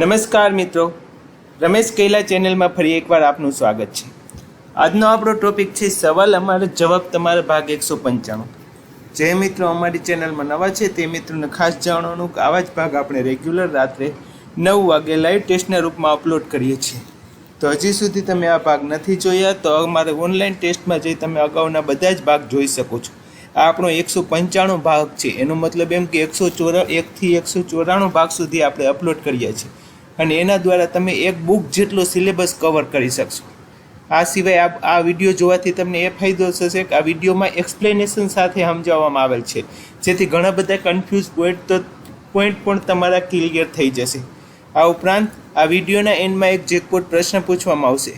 નમસ્કાર મિત્રો. રમેશ કૈલા ચેનલમાં ફરી એકવાર આપનું સ્વાગત છે. આજનો આપણો ટોપિક છે સવાલ અમારો, જવાબ તમારા ભાગ એકસો પંચાણું. જે મિત્રો અમારી ચેનલમાં નવા છે તે મિત્રોને ખાસ જાણવાનું કે આવા જ ભાગ આપણે રેગ્યુલર રાત્રે નવ વાગે લાઈવ ટેસ્ટના રૂપમાં અપલોડ કરીએ છીએ. તો હજી સુધી તમે આ ભાગ નથી જોયા તો અમારે ઓનલાઈન ટેસ્ટમાં જઈ તમે અગાઉના બધા જ ભાગ જોઈ શકો છો. આ આપણો એકસો પંચાણું ભાગ છે. એનો મતલબ એમ કે એકસો ચોરા એકથી એકસો ચોરાણું ભાગ સુધી આપણે અપલોડ કરીએ છીએ અને એના દ્વારા તમે એક બુક જેટલો સિલેબસ કવર કરી શકશો. આ સિવાય આ આ વીડિયો જોવાથી તમને એ ફાયદો થશે કે આ વિડીયોમાં એક્સપ્લેનેશન સાથે સમજાવવામાં આવેલ છે. જેથી ઘણા બધા કન્ફ્યુઝ પોઈન્ટ તો પોઈન્ટ પણ તમારા ક્લિયર થઈ જશે. આ ઉપરાંત, આ વિડીયોના એન્ડમાં એક જેકપોટ પ્રશ્ન પૂછવામાં આવશે.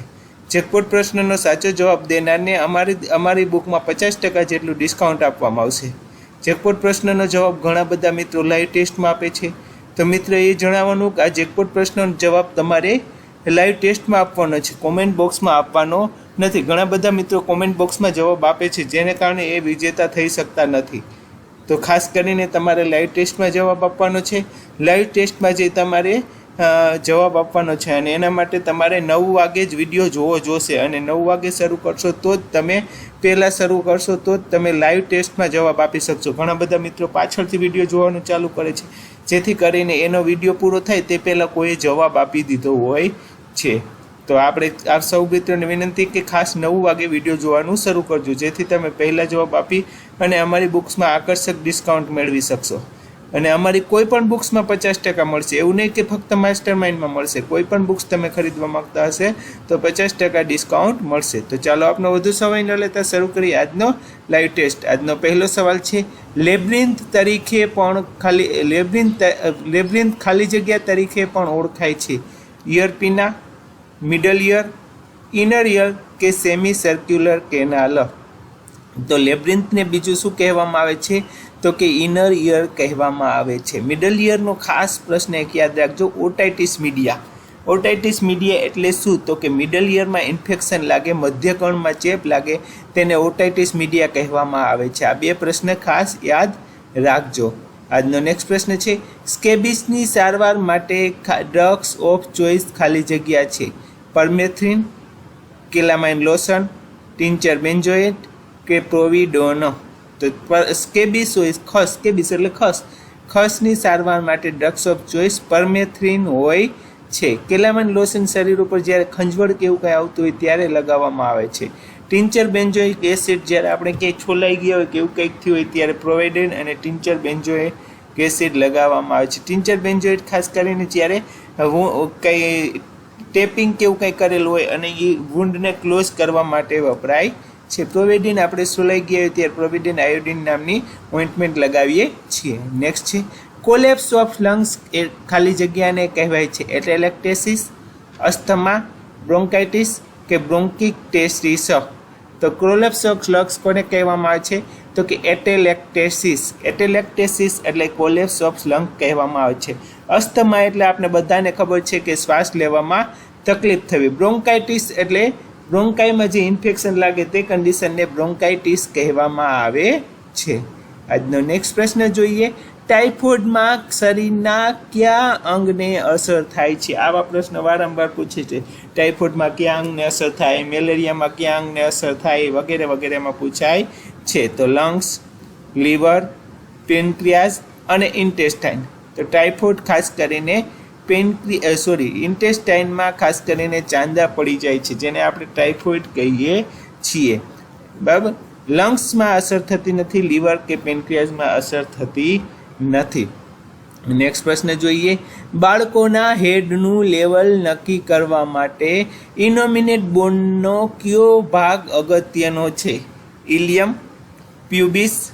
જેકપોટ પ્રશ્નનો સાચો જવાબ દેનારને અમારી અમારી બુકમાં પચાસ ટકા જેટલું ડિસ્કાઉન્ટ આપવામાં આવશે. જેકપોટ પ્રશ્નનો જવાબ ઘણા બધા મિત્રો લાઈવ ટેસ્ટમાં આપે છે. તો મિત્ર, એ જણાવવાનું કે આ જેકપોટ પ્રશ્નનો જવાબ તમારે લાઈવ ટેસ્ટમાં આપવાનો છે. કોમેન્ટ બોક્સમાં આપવાનો નથી. ઘણા બધા મિત્રો કોમેન્ટ બોક્સમાં જવાબ આપે છે, જેને કારણે એ વિજેતા થઈ શકતા નથી. તો ખાસ કરીને તમારે લાઈવ ટેસ્ટમાં જવાબ આપવાનો છે. લાઈવ ટેસ્ટમાં જે તમારે જવાબ આપવાનો છે અને એના માટે તમારે નવ વાગે જ વીડિયો જોવો જોશે અને નવ વાગે શરૂ કરશો તો જ તમે, પહેલાં શરૂ કરશો તો જ તમે લાઈવ ટેસ્ટમાં જવાબ આપી શકશો. ઘણા બધા મિત્રો પાછળથી વીડિયો જોવાનું ચાલુ કરે છે, જેથી કરીને એનો વીડિયો પૂરો થાય તે પહેલાં કોઈએ જવાબ આપી દીધો હોય છે. તો આપણે આ સૌ મિત્રોને વિનંતી કે ખાસ નવ વાગે વીડિયો જોવાનું શરૂ કરજો, જેથી તમે પહેલાં જવાબ આપી અને અમારી બુક્સમાં આકર્ષક ડિસ્કાઉન્ટ મેળવી શકશો. અને અમારી કોઈ પણ બુક્સમાં પચાસ ટકા મળશે. એવું નહીં કે ફક્ત માસ્ટર માઇન્ડમાં મળશે. કોઈ પણ બુક્સ તમે ખરીદવા માંગતા હશે, તો પચાસ ટકા ડિસ્કાઉન્ટ મળશે. તો ચાલો આપનો વધુ સમય ન લેતા શરૂ કરીએ આજનો લાઈવ ટેસ્ટ આજનો પહેલો સવાલ છે લેબ્રિન્થ તરીકે પણ ખાલી લેબ્રિન્થ લેબ્રિન્થ ખાલી જગ્યા તરીકે પણ ઓળખાય છે. ઇયર પીના મિડલ ઇયર ઇનર ઇયર કે સેમી સર્ક્યુલર કેનાલ તો લેબ્રિન્થને બીજું શું કહેવામાં આવે છે? તો કે ઇનર ઇયર કહેવામાં આવે છે. મિડલ ઇયરનો ખાસ પ્રશ્ન એક યાદ રાખજો ઓટાઇટિસ મીડિયા ઓટાઇટિસ મીડિયા એટલે શું? તો કે મિડલ ઇયરમાં ઇન્ફેક્શન લાગે, મધ્યકણમાં ચેપ લાગે, તેને ઓટાઇટિસ મીડિયા કહેવામાં આવે છે. આ બે પ્રશ્ન ખાસ યાદ રાખજો. આજનો નેક્સ્ટ પ્રશ્ન છે સ્કેબિસની સારવાર માટે ડ્રગ્સ ઓફ ચોઇસ ખાલી જગ્યા છે. પરમેથ્રિન કેલામાઇન લોશન ટિન્ચર બેન્જોએટ કે પ્રોવિડોનો તો સ્કેબિસ હોય ખસ? સ્કેબિસ એટલે ખસ. ખસની સારવાર માટે ડ્રગ્સ ઓફ ચોઇસ પરમેથ્રિન હોય છે. કેલામન લોશન શરીર ઉપર જ્યારે ખંજવળ કે એવું કંઈ આવતું હોય ત્યારે લગાવવામાં આવે છે. ટિન્ચર બેન્જોઇક એસિડ જ્યારે આપણે ક્યાંય છોલાઈ ગયા હોય કે એવું કંઈક થયું હોય ત્યારે પ્રોવાઇડેડ અને ટિન્ચર બેન્જોઇક એસિડ લગાવવામાં આવે છે. ટિન્ચર બેન્જોઇટ ખાસ કરીને જ્યારે હું કંઈ ટેપિંગ કે એવું કંઈ કરેલું હોય અને એ વુંડને ક્લોઝ કરવા માટે વપરાય છે, પ્રોવિડિન આપણે સોલાઈ ગયા હોય ત્યારે પ્રોવિડિન આયોડિન નામની ઓઇન્ટમેન્ટ લગાવીએ છીએ. નેક્સ્ટ છે, કોલેપ્સ ઓફ લંગ્સ એ ખાલી જગ્યાને કહેવાય છે એટેલેક્ટેસિસ અસ્થમા, બ્રોન્કાઇટિસ કે બ્રોન્કિકટેસિસ તો કોલેપ્સ ઓફ લંગ્સ કોને કહેવામાં આવે છે? તો કે એટેલેક્ટેસિસ. એટેલેક્ટેસિસ એટલે કોલેપ્સ ઓફ લંગ કહેવામાં આવે છે. અસ્થમા એટલે આપણે બધાને ખબર છે કે શ્વાસ લેવામાં તકલીફ થવી. બ્રોન્કાઇટિસ એટલે બ્રોન્કાઈમાં જે ઇન્ફેક્શન લાગે તે કન્ડિશનને બ્રોન્કાઇટિસ કહેવામાં આવે છે. આજનો નેક્સ્ટ પ્રશ્ન જોઈએ ટાઇફોઇડમાં શરીરના કયા અંગને અસર થાય છે? આવા પ્રશ્ન વારંવાર પૂછે છે. ટાઇફોઇડમાં કયા અંગને અસર થાય, મેલેરિયામાં કયા અંગને અસર થાય વગેરે વગેરેમાં પૂછાય છે. તો લંગ્સ લીવર પેનક્રિયાઝ અને ઇન્ટેસ્ટાઇન તો ટાઇફોઇડ ખાસ કરીને પેનક્રી સોરી, ઇન્ટેસ્ટાઇનમાં ખાસ કરીને ચાંદા પડી જાય છે, જેને આપણે ટાઇફોઇડ કહીએ છીએ. બરાબર? લંગ્સમાં અસર થતી નથી, લીવર કે પેનક્રિયાઝમાં અસર થતી નથી. નેક્સ્ટ પ્રશ્ન જોઈએ. બાળકોના હેડનું લેવલ નક્કી કરવા માટે ઇનોમિનેટ બોનનો કયો ભાગ અગત્યનો છે? ઇલિયમ પ્યુબિસ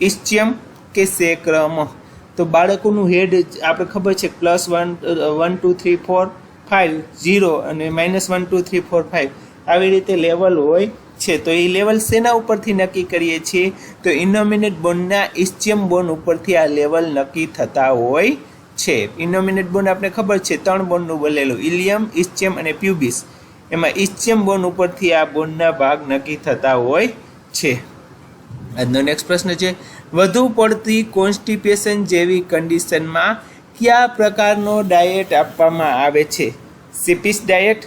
ઇસ્ચિયમ કે સેક્રમ? તો બાળકોનું હેડ આપણે ખબર છે plus one one two three four five zero અને minus one two three four five આવી રીતે લેવલ હોય છે. તો એ લેવલ શેના ઉપરથી નક્કી કરીએ છીએ? તો ઇનોમિનેટ બોનના ઇસ્ચિયમ બોન ઉપરથી આ લેવલ નક્કી થતા હોય છે. ઇનોમિનેટ બોન આપણે ખબર છે, ત્રણ બોનનું બનેલું. ઇલિયમ ઇસ્ચિયમ અને પ્યુબિસ એમાં ઇસ્ચિયમ બોન ઉપરથી આ બોનના ભાગ નક્કી થતા હોય છે. આજનો નેક્સ્ટ પ્રશ્ન છે વધુ પડતી કોન્સ્ટિપેશન જેવી કન્ડિશનમાં કયા પ્રકારનો ડાયટ આપવામાં આવે છે? સિપિસ diet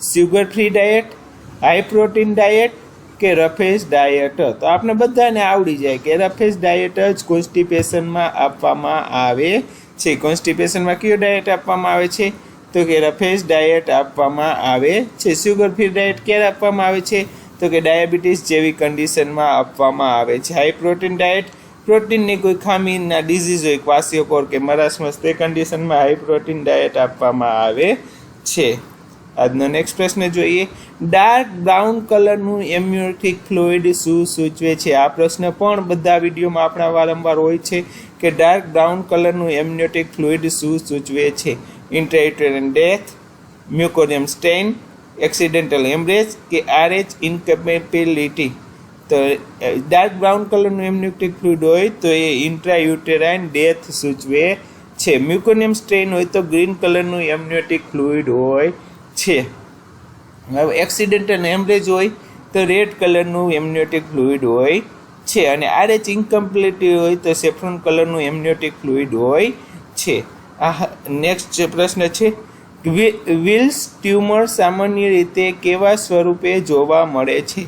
sugar free diet high protein diet કે રફેસ ડાયટ તો આપણે બધાને આવડી જાય કે રફેસ ડાયટ જ કોન્સ્ટિપેશનમાં આપવામાં આવે છે. કોન્સ્ટિપેશનમાં કયો ડાયટ આપવામાં આવે છે? તો કે રફેસ ડાયટ આપવામાં આવે છે. સુગર ફ્રી ડાયટ ક્યારે આપવામાં આવે છે? તો કે ડાયાબિટીસ જેવી કન્ડિશનમાં આપવામાં આવે છે. હાઈ પ્રોટીન ડાયટ પ્રોટીનની કોઈ ખામીના ડિઝીઝ હોય ક્વાસિયોકોર કે મરાસમસ તે કન્ડિશનમાં હાઈ પ્રોટીન ડાયટ આપવામાં આવે છે. આજનો નેક્સ્ટ પ્રશ્ન જોઈએ. ડાર્ક બ્રાઉન કલરનું એમ્યુટિક ફ્લુઇડ શું સૂચવે છે? આ પ્રશ્ન પણ બધા વિડીયોમાં આપણા વારંવાર હોય છે કે ડાર્ક બ્રાઉન કલરનું એમ્યુટિક ફ્લુઇડ શું સૂચવે છે? Intrauterine death meconium stain accidental hemorrhage કે આરએચ ઇન્કેપેબિલિટી તો ડાર્ક બ્રાઉન કલરનું એમ્યુટિક ફ્લુઇડ હોય તો એ ઇન્ટ્રાયુટેરાઇન ડેથ સૂચવે છે. મ્યુકોનિયમ સ્ટ્રેન હોય તો ગ્રીન કલરનું એમ્યુટિક ફ્લુઇડ હોય છે. હવે એક્સિડેન્ટલ હેમરેજ હોય તો રેડ કલરનું એમ્યુટિક ફ્લુઇડ હોય છે. અને આરએચ ઇન્કમ્પ્લીટ હોય તો સેફ્રોન કલરનું એમ્યુટિક ફ્લુઇડ હોય છે. આ નેક્સ્ટ પ્રશ્ન છે વિલ્સ ટ્યુમર સામાન્ય રીતે કેવા સ્વરૂપે જોવા મળે છે?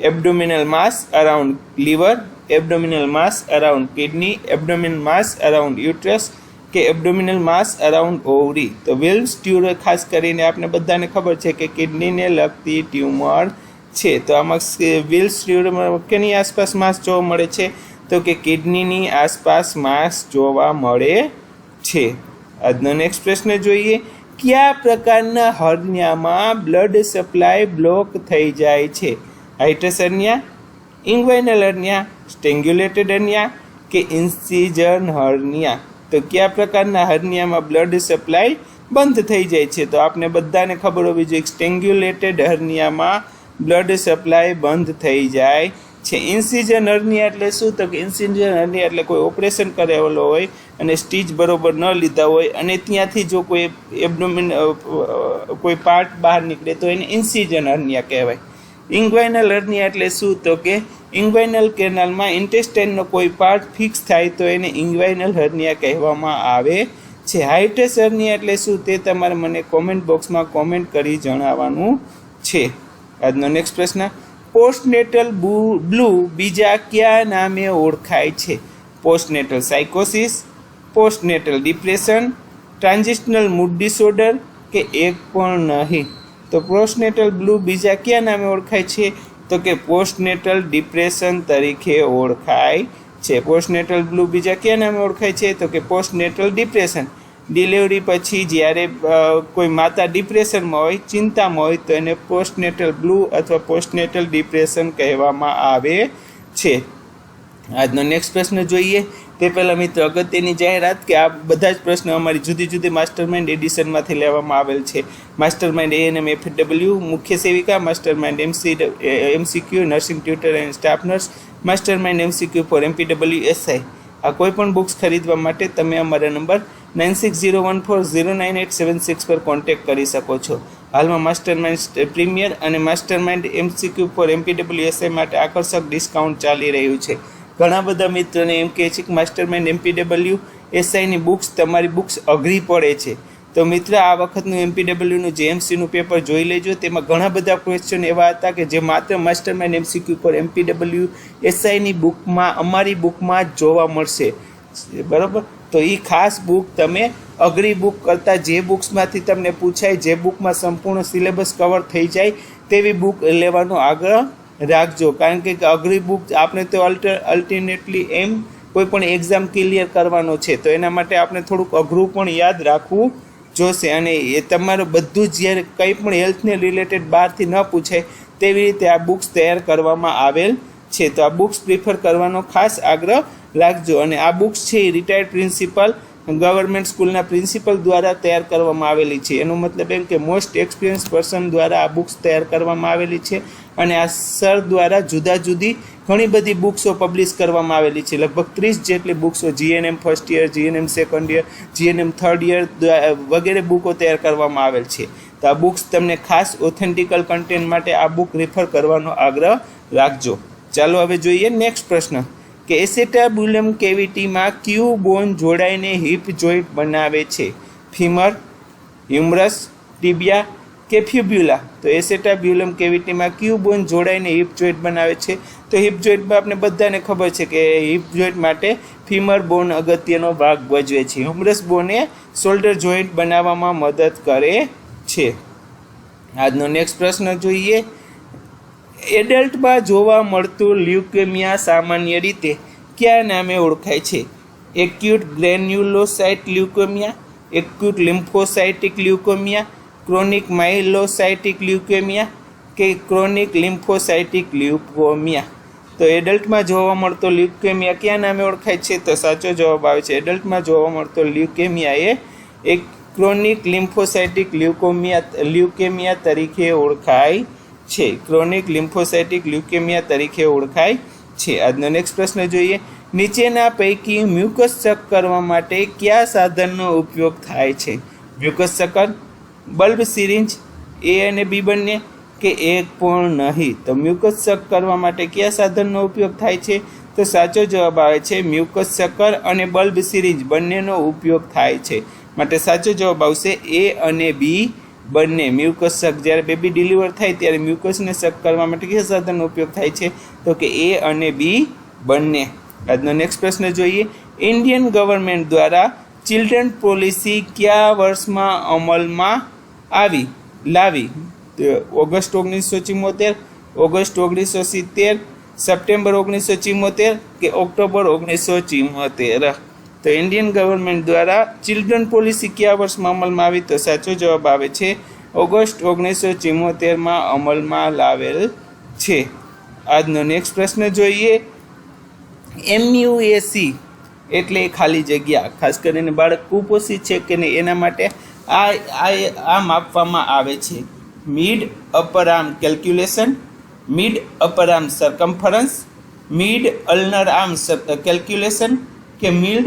Abdominal mass around liver abdominal mass around kidney abdominal mass around uterus કે એબડોમિનલ માસ અરાઉન્ડ ઓવરી તો વિલ્સ ટ્યુમર ખાસ કરીને આપણે બધાને ખબર છે કે કિડનીને લગતી ટ્યુમર છે. તો આમાં વેલ્સ ટ્યુમર કેની આસપાસ માસ જોવા મળે છે? તો કે કિડનીની આસપાસ માસ જોવા મળે છે. આજનો નેક્સ્ટ પ્રશ્ન જોઈએ. કયા પ્રકારના હર્નિયામાં બ્લડ સપ્લાય બ્લોક થઈ જાય છે? હાઇટસ અન્યા ઇંગ્વાઇનલ હર્નિયા સ્ટેન્ગ્યુલેટેડ અનિયા કે ઇન્સિજન હર્નિયા? તો કયા પ્રકારના હર્નિયામાં બ્લડ સપ્લાય બંધ થઈ જાય છે? તો આપને બધાને ખબર હોવી જોઈએ સ્ટેન્ગ્યુલેટેડ હર્નિયામાં બ્લડ સપ્લાય બંધ થઈ જાય છે. ઇન્સિજન હર્નિયા એટલે શું? તો કે ઇન્સિજન હર્નિયા એટલે કોઈ ઓપરેશન કરાવેલો હોય અને સ્ટીચ બરોબર ન લીધા હોય અને ત્યાંથી જો કોઈ એબડોમિન કોઈ પાર્ટ બહાર નીકળે તો એને ઇન્સિજન હર્નિયા કહેવાય. ઇંગ્વાઇનલ હર્નિયા એટલે શું? તો કે ઇન્ગ્વાઇનલ કેનાલમાં ઇન્ટેસ્ટાઇનનો કોઈ પાર્ટ ફિક્સ થાય તો એને ઇન્ગ્વાઇનલ હર્નિયા કહેવામાં આવે છે. હાઇટ્રસ હર્નિયા એટલે શું તે તમારે મને કોમેન્ટ બોક્સમાં કોમેન્ટ કરી જણાવવાનું છે. આજનો નેક્સ્ટ પ્રશ્ન, પોસ્ટનેટલ બ્લુ બીજા કયા નામે ઓળખાય છે? Postnatal સાયકોસિસ, postnatal depression, transitional mood disorder કે એક પણ નહીં? તો પોસ્ટનેટલ બ્લુ બીજા કયા નામે ઓળખાય છે? તો કે પોસ્ટનેટલ ડિપ્રેશન તરીકે ઓળખાય છે. પોસ્ટનેટલ બ્લુ બીજા કયા નામે ઓળખાય છે? તો કે પોસ્ટનેટલ ડિપ્રેશન. ડિલિવરી પછી જ્યારે કોઈ માતા ડિપ્રેશનમાં હોય, ચિંતામાં હોય, તો એને પોસ્ટનેટલ બ્લુ અથવા પોસ્ટનેટલ ડિપ્રેશન કહેવામાં આવે છે. આજનો નેક્સ્ટ પ્રશ્ન જોઈએ. તે પહેલાં મિત્રો, અગત્યની જાહેરાત કે આ બધા જ પ્રશ્નો અમારી જુદી જુદી માસ્ટર માઇન્ડ એડિશનમાંથી લેવામાં આવેલ છે. Master mind ANM F W મુખ્ય સેવિકા master mind MC MCQ nursing tutor and staff nurse master mind MCQ for MP W SI આ કોઈ પણ બુક્સ ખરીદવા માટે તમે અમારા number nine six zero one four zero nine eight seven six પર contact કરી શકો છો. હાલમાં માસ્ટર માઇન્ડ પ્રીમિયર અને master mind MCQ for MPW SI માટે આકર્ષક ડિસ્કાઉન્ટ ચાલી રહ્યું છે. ઘણા બધા મિત્રોને એમ કહે છે કે માસ્ટર માઇન્ડ એમપીડબલ્યુ એસઆઈની બુક્સ તમારી બુક્સ અઘરી પડે છે. તો મિત્ર, આ વખતનું એમપીડબ્લ્યુનું જેએમસીનું પેપર જોઈ લેજો. તેમાં ઘણા બધા ક્વેશ્ચન એવા હતા કે જે માત્ર માસ્ટર માઇન્ડ એમસીક્યુ પર એમપીડબલ્યુ એસઆઈની બુકમાં અમારી બુકમાં જ જોવા મળશે. બરાબર? તો એ ખાસ બુક તમે અઘરી બુક કરતાં જે બુક્સમાંથી તમને પૂછાય, જે બુકમાં સંપૂર્ણ સિલેબસ કવર થઈ જાય, તેવી બુક લેવાનો આગ્રહ રાખજો. કારણ કે અઘરી બુક આપણે તો અલ્ટર અલ્ટિમેટલી એમ કોઈ પણ એક્ઝામ ક્લિયર કરવાનો છે, તો એના માટે આપણે થોડુંક અઘરું પણ યાદ રાખવું જોશે. અને એ તમારું બધું જ જ્યારે કંઈ પણ હેલ્થને રિલેટેડ બહારથી ન પૂછાય તેવી રીતે આ બુક્સ તૈયાર કરવામાં આવેલ છે. તો આ બુક્સ પ્રિફર કરવાનો ખાસ આગ્રહ રાખજો. અને આ બુક્સ છે એ રિટાયર્ડ પ્રિન્સિપલ ગવર્મેન્ટ સ્કૂલના પ્રિન્સિપલ દ્વારા તૈયાર કરવામાં આવેલી છે. એનો મતલબ એમ કે મોસ્ટ એક્સપિરિયન્સ પર્સન દ્વારા આ બુક્સ તૈયાર કરવામાં આવેલી છે. અને આ સર દ્વારા જુદા જુદી ઘણી બધી બુક્સો પબ્લિશ કરવામાં આવેલી છે. લગભગ ત્રીસ જેટલી બુક્સો GNM first year, GNM second year, GNM third year વગેરે બુકો તૈયાર કરવામાં આવેલ છે. તો આ બુક્સ તમને ખાસ ઓથેન્ટિકલ કન્ટેન્ટ માટે આ બુક રેફર કરવાનો આગ્રહ રાખજો. ચાલો હવે જોઈએ નેક્સ્ટ પ્રશ્ન. કે એસેટાબ્યુલમ કેવિટીમાં ક્યુ બોન જોડાઈને હિપ જોઈન્ટ બનાવે છે? ફીમર હ્યુમરસ ટિબિયા કે ફ્યુબ્યુલા તો એસેટાબ્યુલમ કેવિટીમાં ક્યુ બોન જોડાઈને હિપ જોઈન્ટ બનાવે છે. તો હિપ જોઈન્ટમાં આપણે બધાને ખબર છે કે હિપ જોઈન્ટ માટે ફીમર બોન અગત્યનો ભાગ ભજવે છે. હમરસ બોને શોલ્ડર જોઈન્ટ બનાવવામાં મદદ કરે છે. આજનો નેક્સ્ટ પ્રશ્ન જોઈએ. એડલ્ટમાં જોવા મળતું લ્યુકેમિયા સામાન્ય રીતે કયા નામે ઓળખાય છે? Acute granulocytic leukaemia, acute lymphocytic leukaemia chronic myelocytic leukaemia કે ક્રોનિક લિમ્ફોસાઇટિક લ્યુકોમિયા? તો એડલ્ટમાં જોવા મળતો લ્યુકેમિયા કયા નામે ઓળખાય છે? તો સાચો જવાબ આવે છે. એડલ્ટમાં જોવા મળતો લ્યુકેમિયા એ એક ક્રોનિક લિમ્ફોસાઇટિક લ્યુકોમિયા લ્યુકેમિયા તરીકે ઓળખાય છે. ક્રોનિક લિમ્ફોસાઇટિક લ્યુકેમિયા તરીકે ઓળખાય છે. આજનો નેક્સ્ટ પ્રશ્ન જોઈએ. નીચેના પૈકી મ્યુકસ ચક કરવા માટે કયા સાધનનો ઉપયોગ થાય છે? Mucus sucker bulb syringe A અને બી બંને કે એક પણ નહીં. તો મ્યુકસ શક કરવા માટે કયા સાધનનો ઉપયોગ થાય છે? તો સાચો જવાબ આવે છે મ્યુકસ શક્કર અને બલ્બ સિરિંજ બંનેનો ઉપયોગ થાય છે. માટે સાચો જવાબ આવશે એ અને બી બંને. મ્યુકસ શક જ્યારે બેબી ડિલિવર થાય ત્યારે મ્યુકસને શક કરવા માટે કયા સાધનનો ઉપયોગ થાય છે? તો કે એ અને બી બંને. આજનો નેક્સ્ટ પ્રશ્ન જોઈએ. ઇન્ડિયન ગવર્મેન્ટ દ્વારા ચિલ્ડ્રન પોલિસી કયા વર્ષમાં અમલમાં આવી, લાવી. ઓગસ્ટ ઓગણીસો ચુમ્મોતેર ઓગસ્ટ ઓગણીસો સિત્તેર, સપ્ટેમ્બર ઓગણીસો ચુમ્મોતેર કે ઓક્ટોબર ઓગણીસો ચુમ્મોતેર તો ઇન્ડિયન ગવર્મેન્ટ દ્વારા ચિલ્ડ્રન પોલિસી કયા વર્ષમાં અમલમાં આવી? તો સાચો જવાબ આવે છે, ઓગસ્ટ ઓગણીસો ચુમ્મોતેરમાં અમલમાં લાવેલ છે. આજનો નેક્સ્ટ પ્રશ્ન જોઈએ. એમયુએસી એટલે ખાલી જગ્યા, ખાસ કરીને બાળક કુપોષિત છે કે નહીં? એના માટે આ આ માપવામાં આવે છે. Mid upper arm calculation mid upper arm circumference mid ulnar arm calculation કે મિડ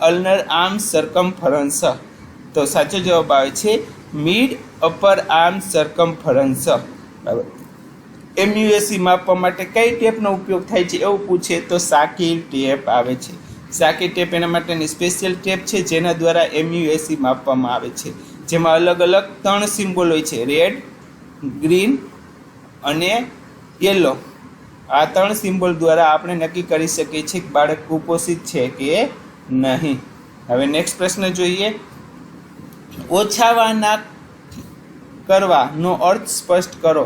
અલ્નર આર્મ સરકમફરન્સ તો સાચો જવાબ આવે છે મિડ અપર આર્મ સરકમફરન્સ બરાબર એમયુએસી માપવા માટે કઈ ટેપનો ઉપયોગ થાય છે એવું પૂછે તો સાકીર ટેપ આવે છે. સાકીર ટેપ એના માટેની સ્પેશિયલ ટેપ છે, જેના દ્વારા એમયુએસી માપવામાં આવે છે. જેમાં અલગ અલગ ત્રણ સિમ્બોલ હોય છે રેડ ગ્રીન અને યલો આ ત્રણ સિમ્બોલ દ્વારા આપણે નક્કી કરી શકીએ છીએ કે બાળક કુપોષિત છે કે નહીં. હવે નેક્સ્ટ પ્રશ્ન જોઈએ. ઓછાવાના કરવાનો અર્થ સ્પષ્ટ કરો.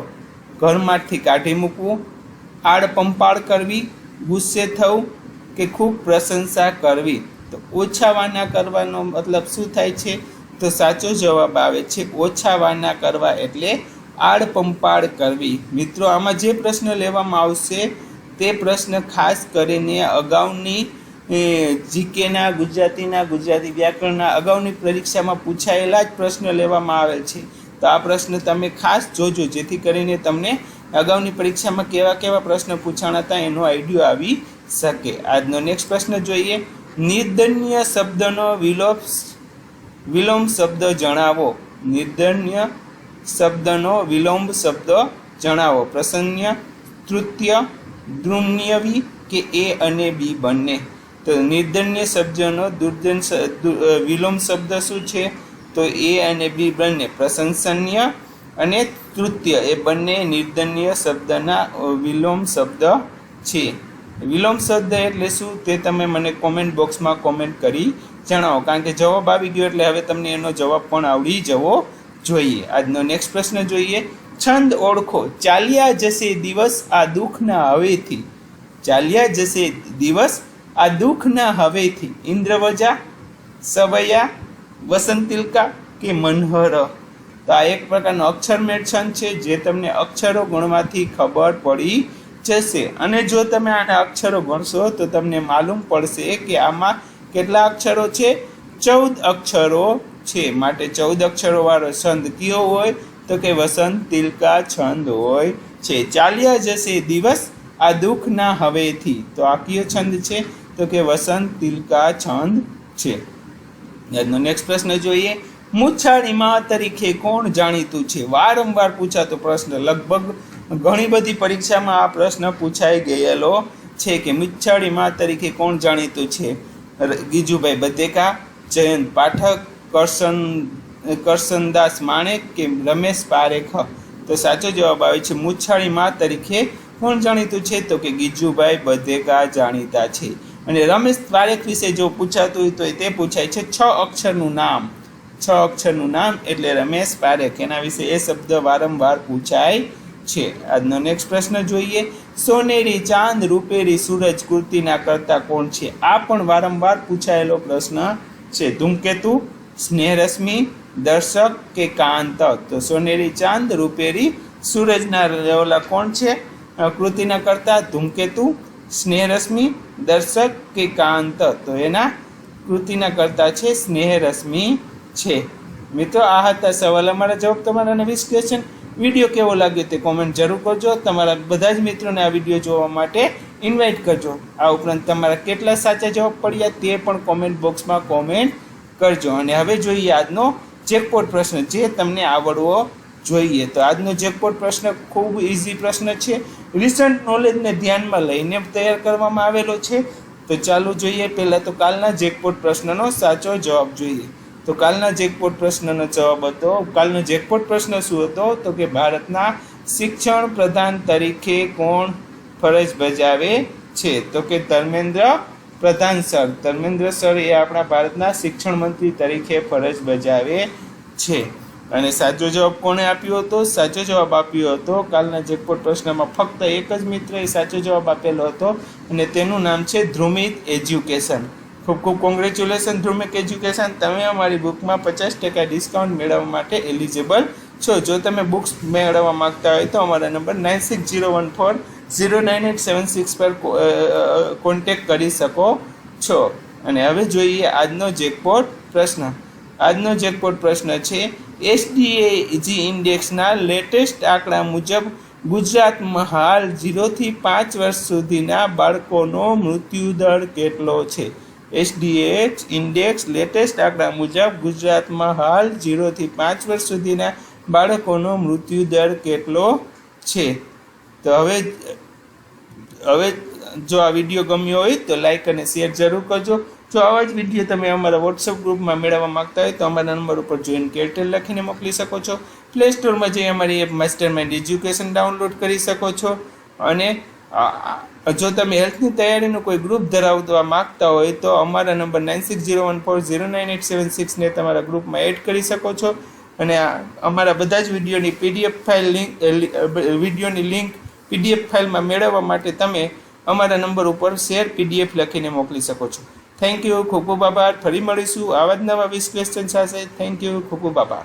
ઘરમાંથી કાઢી મૂકવું આડ પંપાળ કરવી, ગુસ્સે થવું કે ખૂબ પ્રશંસા કરવી. તો ઓછા વાના કરવાનો મતલબ શું થાય છે? તો સાચો જવાબ આવે છે ઓછા વાના કરવા એટલે આડ પંપાળ કરવી. મિત્રો, આમાં જે પ્રશ્ન લેવામાં આવશે તે પ્રશ્ન ખાસ કરીને અગાઉની જીકેના, ગુજરાતીના, ગુજરાતી વ્યાકરણના અગાઉની પરીક્ષામાં પૂછાયેલા જ પ્રશ્ન લેવામાં આવેલ છે. તો આ પ્રશ્ન તમે ખાસ જોજો, જેથી કરીને તમને અગાઉની પરીક્ષામાં કેવા કેવા પ્રશ્ન પૂછાણા હતા એનો આઈડિયો આવી શકે. આજનો નેક્સ્ટ પ્રશ્ન જોઈએ. નિર્ધન્ય શબ્દનો વિલોપ વિલોમ શબ્દ જણાવો. નિર્ધન્ય શબ્દનો વિલોમ શબ્દ જણાવો. પ્રસન્ય તૃતીય દ્રુમ્યવી કે એ અને બી બંને. તો નિર્ધન્ય શબ્દનો દુર્દન વિલોમ શબ્દ શું છે? તો એ અને બી બંને. પ્રશંસનીય અને તૃતીય. એ બંને નિર્દન્ય શબ્દના વિલોમ શબ્દ છે. વિલોમ શબ્દ એટલે શું તે તમે મને કોમેન્ટ બોક્સમાં કોમેન્ટ કરી જણાવો. કારણ કે જવાબ આવી ગયો એટલે હવે તમને એનો જવાબ પણ આવડી જવો જોઈએ. આજનો નેક્સ્ટ પ્રશ્ન જોઈએ. છંદ ઓળખો. ચાલ્યા જશે દિવસ, આ દુઃખના હવેથી. ચાલ્યા જશે દિવસ, આ દુઃખના હવેથી. ઇન્દ્રવજા, સવૈયા વસંતિલકા કે મનહર? તો આ એક પ્રકારનો અક્ષરમેળ છંદ છે, જે તમને અક્ષરો ગુણવાથી ખબર પડી જશે. અને જો તમે આના અક્ષરો ભણશો તો તમને માલુમ પડશે કે આમાં કેટલા અક્ષરો છે? ચૌદ અક્ષરો છે. માટે ચૌદ અક્ષરોવાળો છંદ કયો હોય? તો કે વસંત, તિલકા, છંદ હોય છે. ચાલ્યા જશે દિવસ, આ દુઃખના હવેથી. તો આ કયો છંદ છે? તો કે વસંત, તિલકા, છંદ છે. આજનો નેક્સ્ટ પ્રશ્ન જોઈએ. મૂછાળીમાં તરીકે કોણ જાણીતું છે? વારંવાર પૂછાતો પ્રશ્ન લગભગ ઘણી બધી પરીક્ષામાં આ પ્રશ્ન પૂછાઈ ગયેલો છે કે મિચ્છાળી મા તરીકે કોણ જાણીતું છે? ગીજુભાઈ બધેકા જયંત પાઠક, કરશન, કરશનદાસ માણેક કે રમેશ પારેખ? તો સાચો જવાબ આવે છે મુચ્છાળી મા તરીકે કોણ જાણીતું છે? તો કે ગીજુભાઈ બધેકા જાણીતા છે. અને રમેશ પારેખ વિશે જો પૂછાતું હોય તો તે પૂછાય છે છ અક્ષરનું નામ. છ અક્ષરનું નામ એટલે રમેશ પારેખ. એના વિશે એ શબ્દ વારંવાર પૂછાય છે. આજનો નેક્સ્ટ પ્રશ્ન જોઈએ, સોનેરી ચાંદ રૂપેરી સૂરજ કૃતિના કરતા કોણ છે? આ પણ વારંવાર પૂછાયેલો પ્રશ્ન છે. ધૂમકેતુ, સ્નેહરશ્મિ, દર્શક કે કાંત? તો સોનેરી ચાંદ રૂપેરી સૂરજના ઓલા કોણ છે? કૃતિના કરતા ધૂમકેતુ, સ્નેહરશ્મિ, દર્શક કે કાંત? તો એના કૃતિના કરતા છે, સ્નેહરશ્મિ છે. મિત્રો, આ હતા સવાલ અમારા જવાબ તમારા નવીસ વીસ ક્વેશ્ચન વીડિયો કેવો લાગ્યો તે કોમેન્ટ જરૂર કરજો. તમારા બધા જ મિત્રોને આ વીડિયો જોવા માટે ઇન્વાઇટ કરજો. આ ઉપરાંત તમારા કેટલા સાચા જવાબ પડ્યા તે પણ કોમેન્ટ બોક્સમાં કોમેન્ટ કરજો. અને હવે જોઈએ આજનો જેકપોટ પ્રશ્ન જે તમને આવડવો જોઈએ. તો આજનો જેકપોટ પ્રશ્ન ખૂબ ઇઝી પ્રશ્ન છે. રિસન્ટ નોલેજને ધ્યાનમાં લઈને તૈયાર કરવામાં આવેલો છે. તો ચાલો જોઈએ. પહેલાં તો કાલના જેકપોટ પ્રશ્નનો સાચો જવાબ જોઈએ. તો કાલના જેકપોટ પ્રશ્નનો જવાબ હતો. કાલનો જેકપોટ પ્રશ્ન શું હતો? તો કે ભારતના શિક્ષણ પ્રધાન તરીકે કોણ ફરજ બજાવે છે? તો કે ધર્મેન્દ્ર પ્રધાન સર. ધર્મેન્દ્ર સર એ આપણા ભારતના શિક્ષણ મંત્રી તરીકે ફરજ બજાવે છે. અને સાચો જવાબ કોણે આપ્યો હતો? સાચો જવાબ આપ્યો હતો કાલના જેકપોટ પ્રશ્નમાં ફક્ત એક જ મિત્રએ સાચો જવાબ આપેલો હતો અને તેનું નામ છે ધ્રુમિત એજ્યુકેશન. ખૂબ ખૂબ કોંગ્રેચ્યુલેશન ધ્રુમિક એજ્યુકેશન તમે અમારી બુકમાં પચાસ ટકા ડિસ્કાઉન્ટ મેળવવા માટે એલિજિબલ છો. જો તમે બુક્સ મેળવવા માંગતા હોય તો અમારા number nine six zero one four zero nine eight seven six પર કોન્ટેક્ટ કરી શકો છો. અને હવે જોઈએ આજનો જેકપોટ પ્રશ્ન. આજનો જેકપોટ પ્રશ્ન છે એસડીએ જી ઇન્ડેક્સના લેટેસ્ટ આંકડા મુજબ ગુજરાતમાં હાલ ઝીરોથી પાંચ વર્ષ સુધીના બાળકોનો મૃત્યુદર કેટલો છે? એસડીએચ ઇન્ડેક્સ લેટેસ્ટ આંકડા મુજબ ગુજરાતમાં હાલ ઝીરોથી પાંચ વર્ષ સુધીના બાળકોનો મૃત્યુદર કેટલો છે? તો હવે હવે જો આ વીડિયો ગમ્યો હોય તો લાઈક અને શેર જરૂર કરજો. જો આવા જ વીડિયો તમે અમારા વોટ્સઅપ ગ્રુપમાં મેળવવા માંગતા હોય તો અમારા નંબર ઉપર જોઈન કેરટેલ લખીને મોકલી શકો છો. પ્લે સ્ટોરમાં જઈ અમારી app master mind education download કરી શકો છો. અને જો તમે હેલ્થની તૈયારીનું કોઈ ગ્રુપ ધરાવવા માંગતા હોય તો અમારા number nine six zero one four zero nine eight seven સિક્સને તમારા ગ્રુપમાં એડ કરી શકો છો. અને અમારા બધા જ વિડીયોની પીડીએફ ફાઇલ લિંક વિડીયોની લિંક પીડીએફ ફાઇલમાં મેળવવા માટે તમે અમારા નંબર ઉપર શેર પીડીએફ લખીને મોકલી શકો છો. થેન્ક યુ ખૂબ ખૂબ આભાર. ફરી મળીશું આવા જ નવા વીસ ક્વેશ્ચન સાથે. થેન્ક યુ ખૂબ ખૂબ આભાર.